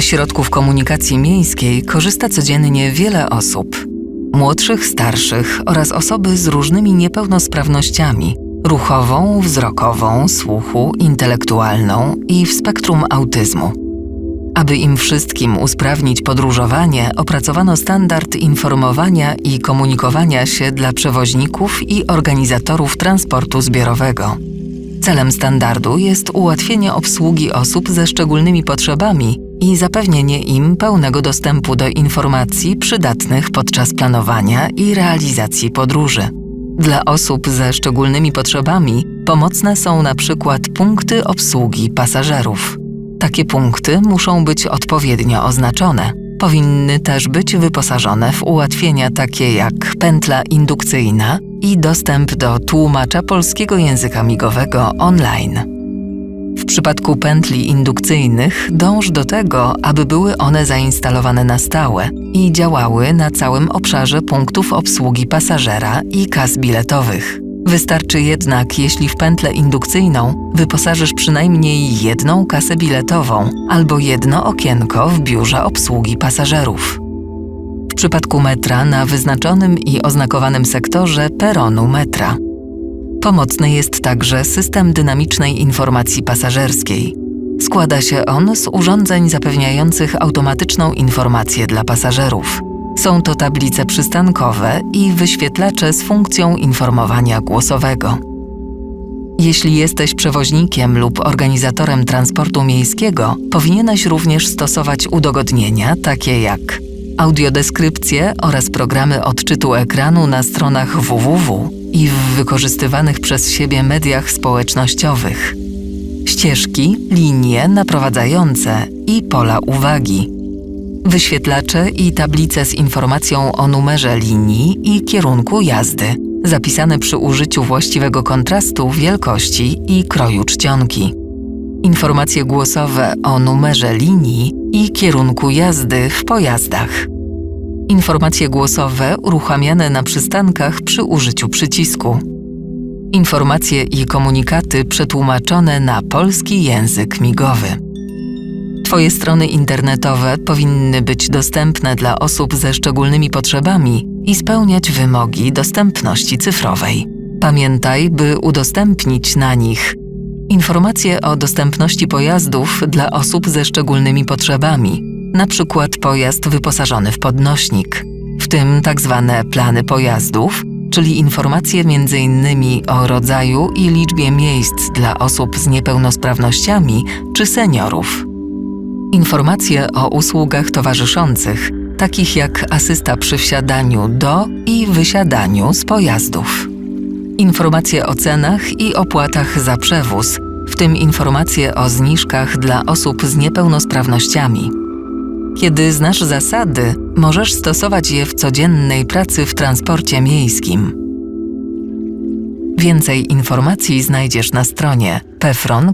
Ze środków komunikacji miejskiej korzysta codziennie wiele osób. Młodszych, starszych oraz osoby z różnymi niepełnosprawnościami ruchową, wzrokową, słuchu, intelektualną i w spektrum autyzmu. Aby im wszystkim usprawnić podróżowanie, opracowano standard informowania i komunikowania się dla przewoźników i organizatorów transportu zbiorowego. Celem standardu jest ułatwienie obsługi osób ze szczególnymi potrzebami i zapewnienie im pełnego dostępu do informacji przydatnych podczas planowania i realizacji podróży. Dla osób ze szczególnymi potrzebami pomocne są na przykład punkty obsługi pasażerów. Takie punkty muszą być odpowiednio oznaczone. Powinny też być wyposażone w ułatwienia takie jak pętla indukcyjna i dostęp do tłumacza polskiego języka migowego online. Przypadku pętli indukcyjnych dąż do tego, aby były one zainstalowane na stałe i działały na całym obszarze punktów obsługi pasażera i kas biletowych. Wystarczy jednak, jeśli w pętlę indukcyjną wyposażysz przynajmniej jedną kasę biletową albo jedno okienko w biurze obsługi pasażerów. W przypadku metra na wyznaczonym i oznakowanym sektorze peronu metra. Pomocny jest także system dynamicznej informacji pasażerskiej. Składa się on z urządzeń zapewniających automatyczną informację dla pasażerów. Są to tablice przystankowe i wyświetlacze z funkcją informowania głosowego. Jeśli jesteś przewoźnikiem lub organizatorem transportu miejskiego, powinieneś również stosować udogodnienia takie jak audiodeskrypcje oraz programy odczytu ekranu na stronach www i w wykorzystywanych przez siebie mediach społecznościowych, ścieżki, linie naprowadzające i pola uwagi wyświetlacze i tablice z informacją o numerze linii i kierunku jazdy, zapisane przy użyciu właściwego kontrastu, wielkości i kroju czcionki. Informacje głosowe o numerze linii i kierunku jazdy w pojazdach. Informacje głosowe uruchamiane na przystankach przy użyciu przycisku. Informacje i komunikaty przetłumaczone na polski język migowy. Twoje strony internetowe powinny być dostępne dla osób ze szczególnymi potrzebami i spełniać wymogi dostępności cyfrowej. Pamiętaj, by udostępnić na nich informacje o dostępności pojazdów dla osób ze szczególnymi potrzebami, np. pojazd wyposażony w podnośnik, w tym. Tak plany pojazdów, czyli informacje m.in. o rodzaju i liczbie miejsc dla osób z niepełnosprawnościami czy seniorów. Informacje o usługach towarzyszących, takich jak asysta przy wsiadaniu do i wysiadaniu z pojazdów. Informacje o cenach i opłatach za przewóz, w tym informacje o zniżkach dla osób z niepełnosprawnościami. Kiedy znasz zasady, możesz stosować je w codziennej pracy w transporcie miejskim. Więcej informacji znajdziesz na stronie pefron.org.pl